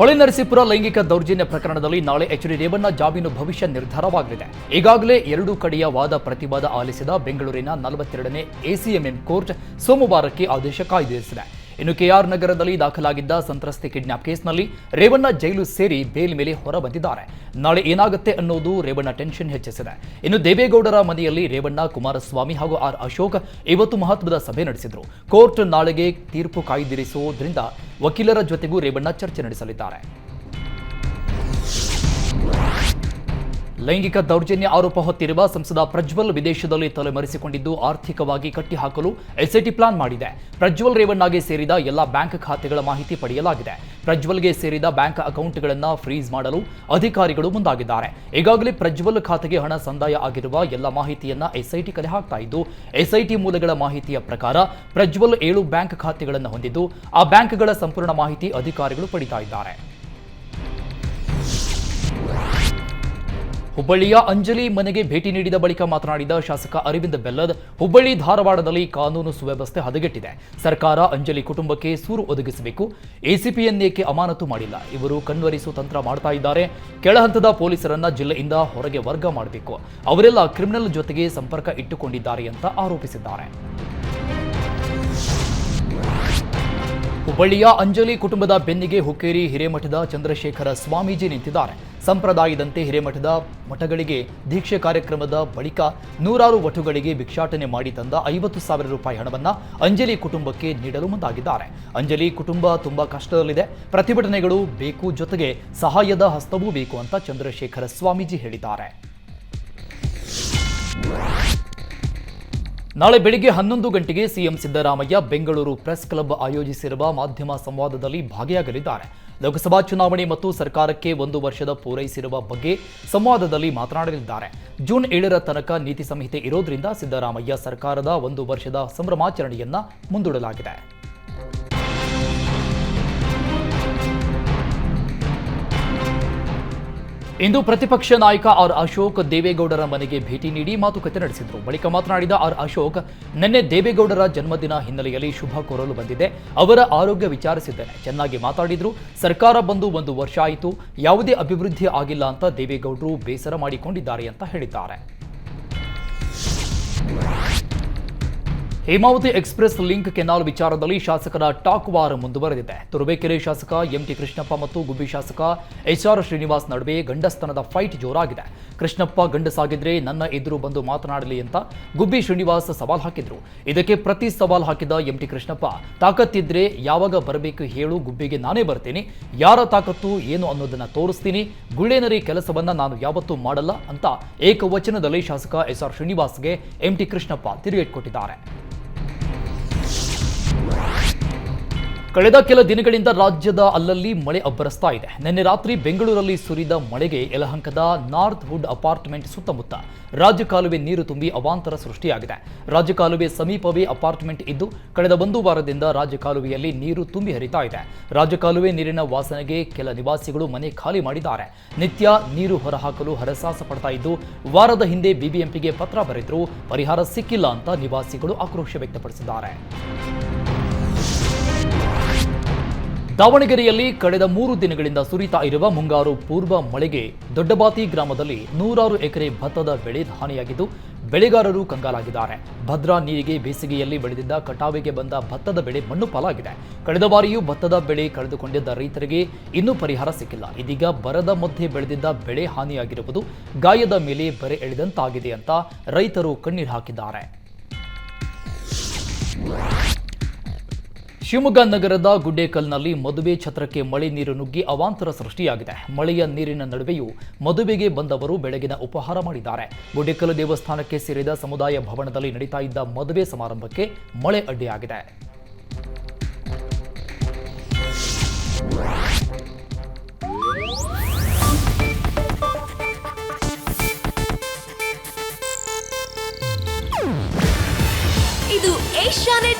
ಹೊಳೆನರಸೀಪುರ ಲೈಂಗಿಕ ದೌರ್ಜನ್ಯ ಪ್ರಕರಣದಲ್ಲಿ ನಾಳೆ ಎಚ್ ಡಿ ರೇವಣ್ಣ ಜಾಮೀನು ಭವಿಷ್ಯ ನಿರ್ಧಾರವಾಗಲಿದೆ. ಈಗಾಗಲೇ ಎರಡೂ ಕಡೆಯ ವಾದ ಪ್ರತಿವಾದ ಆಲಿಸಿದ ಬೆಂಗಳೂರಿನ ನಲವತ್ತೆರಡನೇ ಎಸಿಎಂಎಂ ಕೋರ್ಟ್ ಸೋಮವಾರಕ್ಕೆ ಆದೇಶ ಕಾಯ್ದಿರಿಸಿದೆ. ಇನ್ನು ಕೆಆರ್ ನಗರದಲ್ಲಿ ದಾಖಲಾಗಿದ್ದ ಸಂತ್ರಸ್ತೆ ಕಿಡ್ನಾಪ್ ಕೇಸ್ನಲ್ಲಿ ರೇವಣ್ಣ ಜೈಲು ಸೇರಿ ಬೇಲ್ ಮೇಲೆ ಹೊರಬಂದಿದ್ದಾರೆ. ನಾಳೆ ಏನಾಗುತ್ತೆ ಅನ್ನೋದು ರೇವಣ್ಣ ಟೆನ್ಷನ್ ಹೆಚ್ಚಿಸಿದೆ. ಇನ್ನು ದೇವೇಗೌಡರ ಮನೆಯಲ್ಲಿ ರೇವಣ್ಣ, ಕುಮಾರಸ್ವಾಮಿ ಹಾಗೂ ಆರ್ ಅಶೋಕ್ ಇವತ್ತು ಮಹತ್ವದ ಸಭೆ ನಡೆಸಿದ್ರು. ಕೋರ್ಟ್ ನಾಳೆಗೆ ತೀರ್ಪು ಕಾಯ್ದಿರಿಸುವುದರಿಂದ ವಕೀಲರ ಜೊತೆಗೂ ರೇವಣ್ಣ ಚರ್ಚೆ ನಡೆಸಲಿದ್ದಾರೆ. ಲೈಂಗಿಕ ದೌರ್ಜನ್ಯ ಆರೋಪ ಹೊತ್ತಿರುವ ಸಂಸದ ಪ್ರಜ್ವಲ್ ವಿದೇಶದಲ್ಲಿ ತಲೆಮರೆಸಿಕೊಂಡಿದ್ದು, ಆರ್ಥಿಕವಾಗಿ ಕಟ್ಟಿಹಾಕಲು ಎಸ್ಐಟಿ ಪ್ಲಾನ್ ಮಾಡಿದೆ. ಪ್ರಜ್ವಲ್ ರೇವಣ್ಣಗೆ ಸೇರಿದ ಎಲ್ಲ ಬ್ಯಾಂಕ್ ಖಾತೆಗಳ ಮಾಹಿತಿ ಪಡೆಯಲಾಗಿದೆ. ಪ್ರಜ್ವಲ್ಗೆ ಸೇರಿದ ಬ್ಯಾಂಕ್ ಅಕೌಂಟ್ಗಳನ್ನು ಫ್ರೀಸ್ ಮಾಡಲು ಅಧಿಕಾರಿಗಳು ಮುಂದಾಗಿದ್ದಾರೆ. ಈಗಾಗಲೇ ಪ್ರಜ್ವಲ್ ಖಾತೆಗೆ ಹಣ ಸಂದಾಯ ಆಗಿರುವ ಎಲ್ಲ ಮಾಹಿತಿಯನ್ನು ಎಸ್ಐಟಿ ಕಲೆ ಹಾಕ್ತಾ ಇದ್ದು ಎಸ್ಐಟಿ ಮೂಲಗಳ ಮಾಹಿತಿಯ ಪ್ರಕಾರ ಪ್ರಜ್ವಲ್ ಏಳು ಬ್ಯಾಂಕ್ ಖಾತೆಗಳನ್ನು ಹೊಂದಿದ್ದು, ಆ ಬ್ಯಾಂಕ್ಗಳ ಸಂಪೂರ್ಣ ಮಾಹಿತಿ ಅಧಿಕಾರಿಗಳು ಪಡಿತಾ ಇದ್ದಾರೆ. ಹುಬ್ಬಳ್ಳಿಯ ಅಂಜಲಿ ಮನೆಗೆ ಭೇಟಿ ನೀಡಿದ ಬಳಿಕ ಮಾತನಾಡಿದ ಶಾಸಕ ಅರವಿಂದ ಬೆಲ್ಲದ್, ಹುಬ್ಬಳ್ಳಿ ಧಾರವಾಡದಲ್ಲಿ ಕಾನೂನು ಸುವ್ಯವಸ್ಥೆ ಹದಗೆಟ್ಟಿದೆ. ಸರ್ಕಾರ ಅಂಜಲಿ ಕುಟುಂಬಕ್ಕೆ ಸೂರು ಒದಗಿಸಬೇಕು. ಎಸಿಪಿಯನ್ನೇಕೆ ಅಮಾನತು ಮಾಡಿಲ್ಲ? ಇವರು ಕಣ್ವರಿಸು ತಂತ್ರ ಮಾಡ್ತಾ ಇದ್ದಾರೆ. ಕೆಳಹಂತದ ಪೊಲೀಸರನ್ನ ಜಿಲ್ಲೆಯಿಂದ ಹೊರಗೆ ವರ್ಗ ಮಾಡಬೇಕು. ಅವರೆಲ್ಲ ಕ್ರಿಮಿನಲ್ ಜೊತೆಗೆ ಸಂಪರ್ಕ ಇಟ್ಟುಕೊಂಡಿದ್ದಾರೆ ಅಂತ ಆರೋಪಿಸಿದ್ದಾರೆ. ಹುಬ್ಬಳ್ಳಿಯ ಅಂಜಲಿ ಕುಟುಂಬದ ಬೆನ್ನಿಗೆ ಹುಕ್ಕೇರಿ ಹಿರೇಮಠದ ಚಂದ್ರಶೇಖರ ಸ್ವಾಮೀಜಿ ನಿಂತಿದ್ದಾರೆ. ಸಂಪ್ರದಾಯದಂತೆ ಹಿರೇಮಠದ ಮಠಗಳಿಗೆ ದೀಕ್ಷೆ ಕಾರ್ಯಕ್ರಮದ ಬಳಿಕ ನೂರಾರು ವಟುಗಳಿಗೆ ಭಿಕ್ಷಾಟನೆ ಮಾಡಿ ತಂದ ಐವತ್ತು ಸಾವಿರ ರೂಪಾಯಿ ಹಣವನ್ನ ಅಂಜಲಿ ಕುಟುಂಬಕ್ಕೆ ನೀಡಲು ಮುಂದಾಗಿದ್ದಾರೆ. ಅಂಜಲಿ ಕುಟುಂಬ ತುಂಬಾ ಕಷ್ಟದಲ್ಲಿದೆ. ಪ್ರತಿಭಟನೆಗಳು ಬೇಕು ಜೊತೆಗೆ ಸಹಾಯದ ಹಸ್ತವೂ ಬೇಕು ಅಂತ ಚಂದ್ರಶೇಖರ ಸ್ವಾಮೀಜಿ ಹೇಳಿದ್ದಾರೆ. ನಾಳೆ ಬೆಳಿಗ್ಗೆ ಹನ್ನೊಂದು ಗಂಟೆಗೆ CM Siddaramaiah Bengaluru press club ಆಯೋಜಿಸಿರುವ ಮಾಧ್ಯಮ ಸಂವಾದದಲ್ಲಿ ಭಾಗಿಯಾಗಲಿದ್ದಾರೆ. ಲೋಕಸಭಾ ಚುನಾವಣೆ ಮತ್ತು ಸರ್ಕಾರಕ್ಕೆ ಒಂದು ವರ್ಷದ ಪೂರೈಸಿರುವ ಬಗ್ಗೆ ಸಂವಾದದಲ್ಲಿ ಮಾತನಾಡಲಿದ್ದಾರೆ. ಜೂನ್ ಏಳರ ತನಕ ನೀತಿ ಸಂಹಿತೆ ಇರೋದ್ರಿಂದ ಸಿದ್ದರಾಮಯ್ಯ ಸರ್ಕಾರದ ಒಂದು ವರ್ಷದ ಸಂಭ್ರಮಾಚರಣೆಯನ್ನ ಮುಂದೂಡಲಾಗಿದೆ. ಇಂದು ಪ್ರತಿಪಕ್ಷ ನಾಯಕ ಆರ್ ಅಶೋಕ್ ದೇವೇಗೌಡರ ಮನೆಗೆ ಭೇಟಿ ನೀಡಿ ಮಾತುಕತೆ ನಡೆಸಿದರು. ಬಳಿಕ ಮಾತನಾಡಿದ ಆರ್ ಅಶೋಕ್, ನಿನ್ನೆ ದೇವೇಗೌಡರ ಜನ್ಮದಿನ ಹಿನ್ನೆಲೆಯಲ್ಲಿ ಶುಭ ಕೋರಲು ಬಂದಿದೆ ಅವರ ಆರೋಗ್ಯ ವಿಚಾರಿಸಿದ್ದೇನೆ. ಚೆನ್ನಾಗಿ ಮಾತಾಡಿದ್ರು. ಸರ್ಕಾರ ಬಂದು ಒಂದು ವರ್ಷ ಆಯಿತು. ಯಾವುದೇ ಅಭಿವೃದ್ಧಿ ಆಗಿಲ್ಲ ಅಂತ ದೇವೇಗೌಡರು ಬೇಸರ ಮಾಡಿಕೊಂಡಿದ್ದಾರೆ ಅಂತ ಹೇಳಿದ್ದಾರೆ. ಹೇಮಾವತಿ ಎಕ್ಸ್ಪ್ರೆಸ್ ಲಿಂಕ್ ಕೆನಾಲ್ ವಿಚಾರದಲ್ಲಿ ಶಾಸಕರ ಟಾಕ್ ವಾರ್ ಮುಂದುವರೆದಿದೆ. ತುರುಬೇಕೆರೆ ಶಾಸಕ ಎಂಟಿ ಕೃಷ್ಣಪ್ಪ ಮತ್ತು ಗುಬ್ಬಿ ಶಾಸಕ ಎಚ್ಆರ್ ಶ್ರೀನಿವಾಸ್ ನಡುವೆ ಗಂಡಸ್ತನದ ಫೈಟ್ ಜೋರಾಗಿದೆ. ಕೃಷ್ಣಪ್ಪ ಗಂಡಸಾಗಿದ್ರೆ ನನ್ನ ಎದುರು ಬಂದು ಮಾತನಾಡಲಿ ಅಂತ ಗುಬ್ಬಿ ಶ್ರೀನಿವಾಸ್ ಸವಾಲ್ ಹಾಕಿದ್ರು. ಇದಕ್ಕೆ ಪ್ರತಿ ಸವಾಲ್ ಹಾಕಿದ ಎಂಟಿ ಕೃಷ್ಣಪ್ಪ, ತಾಕತ್ತಿದ್ರೆ ಯಾವಾಗ ಬರಬೇಕು ಹೇಳು, ಗುಬ್ಬಿಗೆ ನಾನೇ ಬರ್ತೀನಿ. ಯಾರ ತಾಕತ್ತು, ಏನು ಅನ್ನೋದನ್ನ ತೋರಿಸ್ತೀನಿ. ಗುಳ್ಳೇನರಿ ಕೆಲಸವನ್ನ ನಾನು ಯಾವತ್ತೂ ಮಾಡಲ್ಲ ಅಂತ ಏಕವಚನದಲ್ಲಿ ಶಾಸಕ ಎಸ್ಆರ್ ಶ್ರೀನಿವಾಸ್ಗೆ ಎಂಟಿ ಕೃಷ್ಣಪ್ಪ ತಿರುಗೇಟ್ ಕೊಟ್ಟಿದ್ದಾರೆ. ಕಳೆದ ಕೆಲ ದಿನಗಳಿಂದ ರಾಜ್ಯದ ಅಲ್ಲಲ್ಲಿ ಮಳೆ ಅಬ್ಬರಿಸ್ತಾ ಇದೆ. ನಿನ್ನೆ ರಾತ್ರಿ ಬೆಂಗಳೂರಲ್ಲಿ ಸುರಿದ ಮಳೆಗೆ ಯಲಹಂಕದ ನಾರ್ತ್ ವುಡ್ ಅಪಾರ್ಟ್ಮೆಂಟ್ ಸುತ್ತಮುತ್ತ ರಾಜ್ಯ ಕಾಲುವೆ ನೀರು ತುಂಬಿ ಅವಾಂತರ ಸೃಷ್ಟಿಯಾಗಿದೆ. ರಾಜ್ಯ ಕಾಲುವೆ ಸಮೀಪವೇ ಅಪಾರ್ಟ್ಮೆಂಟ್ ಇದ್ದು, ಕಳೆದ ಒಂದು ವಾರದಿಂದ ರಾಜ್ಯ ಕಾಲುವೆಯಲ್ಲಿ ನೀರು ತುಂಬಿ ಹರಿತಾ ಇದೆ. ರಾಜ್ಯ ಕಾಲುವೆ ನೀರಿನ ವಾಸನೆಗೆ ಕೆಲ ನಿವಾಸಿಗಳು ಮನೆ ಖಾಲಿ ಮಾಡಿದ್ದಾರೆ. ನಿತ್ಯ ನೀರು ಹೊರಹಾಕಲು ಹರಸಾಹಸ ಪಡ್ತಾ ಇದ್ದು, ವಾರದ ಹಿಂದೆ ಬಿಬಿಎಂಪಿಗೆ ಪತ್ರ ಬರೆದರೂ ಪರಿಹಾರ ಸಿಕ್ಕಿಲ್ಲ ಅಂತ ನಿವಾಸಿಗಳು ಆಕ್ರೋಶ ವ್ಯಕ್ತಪಡಿಸಿದ್ದಾರೆ. ದಾವಣಗೆರೆಯಲ್ಲಿ ಕಳೆದ ಮೂರು ದಿನಗಳಿಂದ ಸುರಿತಾ ಇರುವ ಮುಂಗಾರು ಪೂರ್ವ ಮಳೆಗೆ ದೊಡ್ಡಬಾತಿ ಗ್ರಾಮದಲ್ಲಿ ನೂರಾರು ಎಕರೆ ಭತ್ತದ ಬೆಳೆ ಹಾನಿಯಾಗಿದ್ದು, ಬೆಳೆಗಾರರು ಕಂಗಾಲಾಗಿದ್ದಾರೆ. ಭದ್ರಾ ನೀರಿಗೆ ಬೇಸಿಗೆಯಲ್ಲಿ ಬೆಳೆದಿದ್ದ ಕಟಾವಿಗೆ ಬಂದ ಭತ್ತದ ಬೆಳೆ ಮಣ್ಣು ಪಾಲಾಗಿದೆ. ಕಳೆದ ಬಾರಿಯೂ ಭತ್ತದ ಬೆಳೆ ಕಳೆದುಕೊಂಡಿದ್ದ ರೈತರಿಗೆ ಇನ್ನೂ ಪರಿಹಾರ ಸಿಕ್ಕಿಲ್ಲ. ಇದೀಗ ಬರದ ಮಧ್ಯೆ ಬೆಳೆದಿದ್ದ ಬೆಳೆ ಹಾನಿಯಾಗಿರುವುದು ಗಾಯದ ಮೇಲೆ ಬರೆ ಎಳೆದಂತಾಗಿದೆ ಅಂತ ರೈತರು ಕಣ್ಣೀರು ಹಾಕಿದ್ದಾರೆ. ಶಿವಮೊಗ್ಗ ನಗರದ ಗುಡ್ಡೇಕಲ್ನಲ್ಲಿ ಮದುವೆ ಛತ್ರಕ್ಕೆ ಮಳೆ ನೀರು ನುಗ್ಗಿ ಅವಾಂತರ ಸೃಷ್ಟಿಯಾಗಿದೆ. ಮಳೆಯ ನೀರಿನ ನಡುವೆಯೂ ಮದುವೆಗೆ ಬಂದವರು ಬೆಳಗಿನ ಉಪಹಾರ ಮಾಡಿದ್ದಾರೆ. ಗುಡ್ಡೇಕಲ್ ದೇವಸ್ಥಾನಕ್ಕೆ ಸೇರಿದ ಸಮುದಾಯ ಭವನದಲ್ಲಿ ನಡೀತಾ ಇದ್ದ ಮದುವೆ ಸಮಾರಂಭಕ್ಕೆ ಮಳೆ ಅಡ್ಡಿಯಾಗಿದೆ. ಇದು ಏಷ್ಯಾನೆಟ್